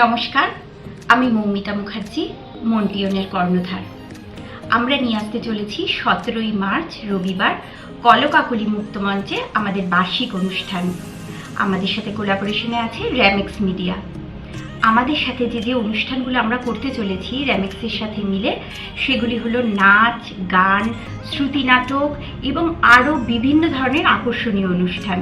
নমস্কার, আমি মৌমিতা মুখার্জি মন্টিয়নের কর্ণধার। আমরা নিয়ে আসতে চলেছি সতেরোই মার্চ, রবিবার, কলকাকলি মুক্তমঞ্চে আমাদের বার্ষিক অনুষ্ঠান। আমাদের সাথে কোলাবোরেশনে আছে র্যামিক্স মিডিয়া আমাদের সাথে যে যে অনুষ্ঠানগুলো আমরা করতে চলেছি র্যামিক্সের সাথে মিলে, সেগুলি হলো নাচ, গান, শ্রুতি নাটক এবং আরও বিভিন্ন ধরনের আকর্ষণীয় অনুষ্ঠান।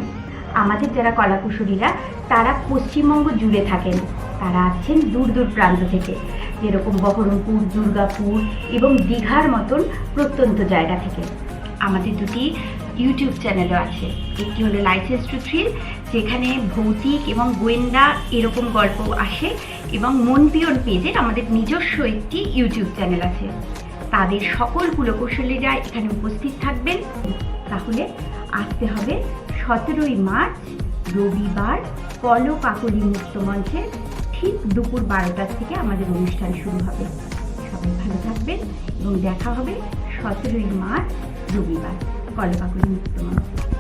আমাদের যারা কলাকুশলীরা, তারা পশ্চিমবঙ্গ জুড়ে থাকেন। তারা আছেন দূর দূর প্রান্ত থেকে। যেরকম বহরমপুর, দুর্গাপুর এবং দীঘার মতন প্রত্যন্ত জায়গা থেকে। আমাদের দুটি ইউটিউব চ্যানেলও আছে। একটি হলো লাইসেন্স টু থ্রিল যেখানে ভৌতিক এবং গোয়েন্দা এরকম গল্প আসে এবং মন মনপিয়ন পেজের আমাদের নিজস্ব একটি ইউটিউব চ্যানেল আছে। তাদের সকল কুলকৌশলীরা এখানে উপস্থিত থাকবেন, তাহলে আসতে হবে সতেরোই মার্চ রবিবার কল কাকলি মুক্ত মঞ্চে ঠিক দুপুর বারোটার থেকে আমাদের অনুষ্ঠান শুরু হবে। সবাই ভালো থাকবেন এবং দেখা হবে সতেরোই মার্চ রবিবার। কলকাকুলি মুক্ত মঞ্চে নমস্কার